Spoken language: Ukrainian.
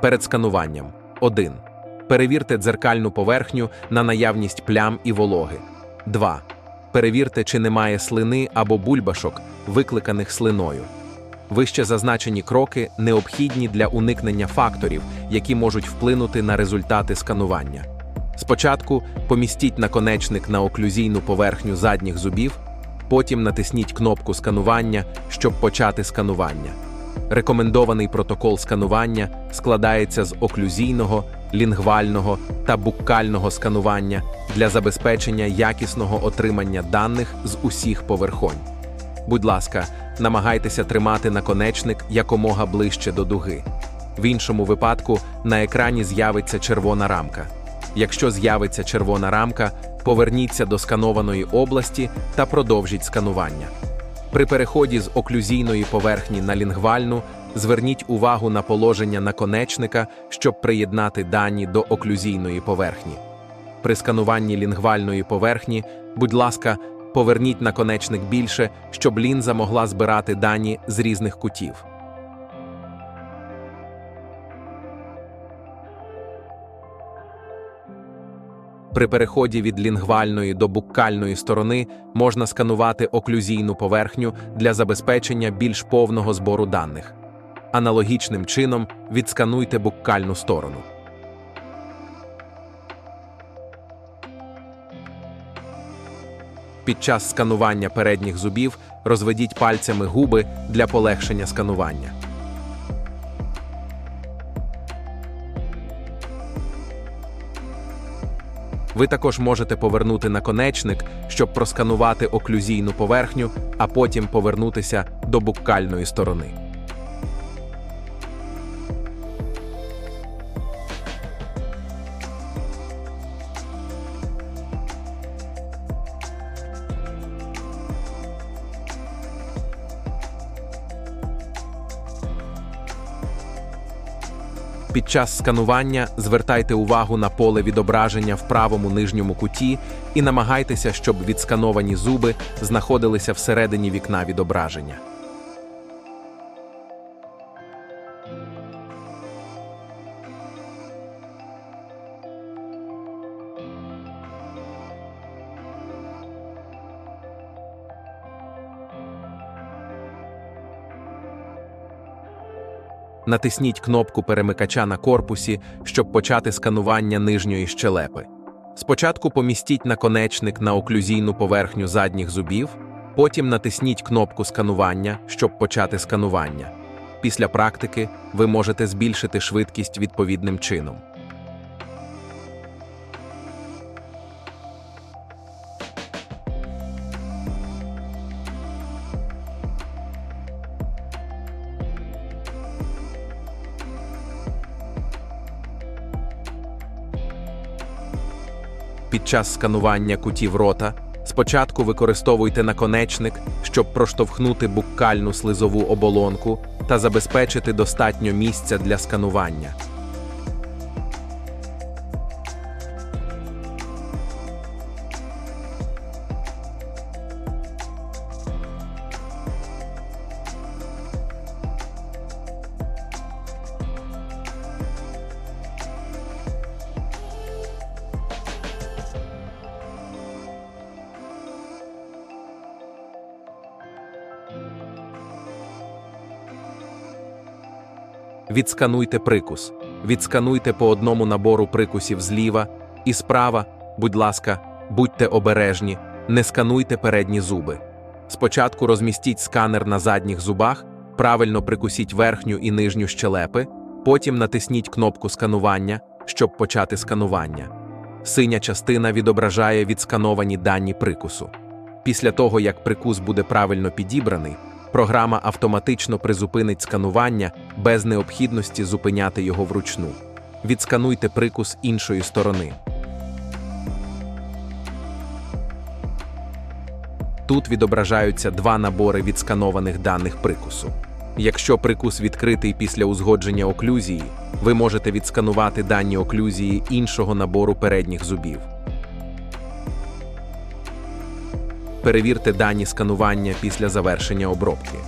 Перед скануванням 1. Перевірте дзеркальну поверхню на наявність плям і вологи. 2. Перевірте, чи немає слини або бульбашок, викликаних слиною. Вище зазначені кроки необхідні для уникнення факторів, які можуть вплинути на результати сканування. Спочатку помістіть наконечник на оклюзійну поверхню задніх зубів, потім натисніть кнопку сканування, щоб почати сканування. Рекомендований протокол сканування складається з оклюзійного, лінгвального та буккального сканування для забезпечення якісного отримання даних з усіх поверхонь. Будь ласка, намагайтеся тримати наконечник якомога ближче до дуги. В іншому випадку на екрані з'явиться червона рамка. Якщо з'явиться червона рамка, поверніться до сканованої області та продовжіть сканування. При переході з оклюзійної поверхні на лінгвальну зверніть увагу на положення наконечника, щоб приєднати дані до оклюзійної поверхні. При скануванні лінгвальної поверхні, будь ласка, поверніть наконечник більше, щоб лінза могла збирати дані з різних кутів. При переході від лінгвальної до буккальної сторони можна сканувати оклюзійну поверхню для забезпечення більш повного збору даних. Аналогічним чином відскануйте буккальну сторону. Під час сканування передніх зубів розведіть пальцями губи для полегшення сканування. Ви також можете повернути наконечник, щоб просканувати оклюзійну поверхню, а потім повернутися до буккальної сторони. Під час сканування звертайте увагу на поле відображення в правому нижньому куті і намагайтеся, щоб відскановані зуби знаходилися всередині вікна відображення. Натисніть кнопку перемикача на корпусі, щоб почати сканування нижньої щелепи. Спочатку помістіть наконечник на оклюзійну поверхню задніх зубів, потім натисніть кнопку сканування, щоб почати сканування. Після практики ви можете збільшити швидкість відповідним чином. Під час сканування кутів рота спочатку використовуйте наконечник, щоб проштовхнути буккальну слизову оболонку та забезпечити достатньо місця для сканування. Відскануйте прикус. Відскануйте по одному набору прикусів зліва і справа, будь ласка, будьте обережні, не скануйте передні зуби. Спочатку розмістіть сканер на задніх зубах, правильно прикусіть верхню і нижню щелепи, потім натисніть кнопку сканування, щоб почати сканування. Синя частина відображає відскановані дані прикусу. Після того, як прикус буде правильно підібраний, програма автоматично призупинить сканування без необхідності зупиняти його вручну. Відскануйте прикус іншої сторони. Тут відображаються два набори відсканованих даних прикусу. Якщо прикус відкритий після узгодження оклюзії, ви можете відсканувати дані оклюзії іншого набору передніх зубів. Перевірте дані сканування після завершення обробки.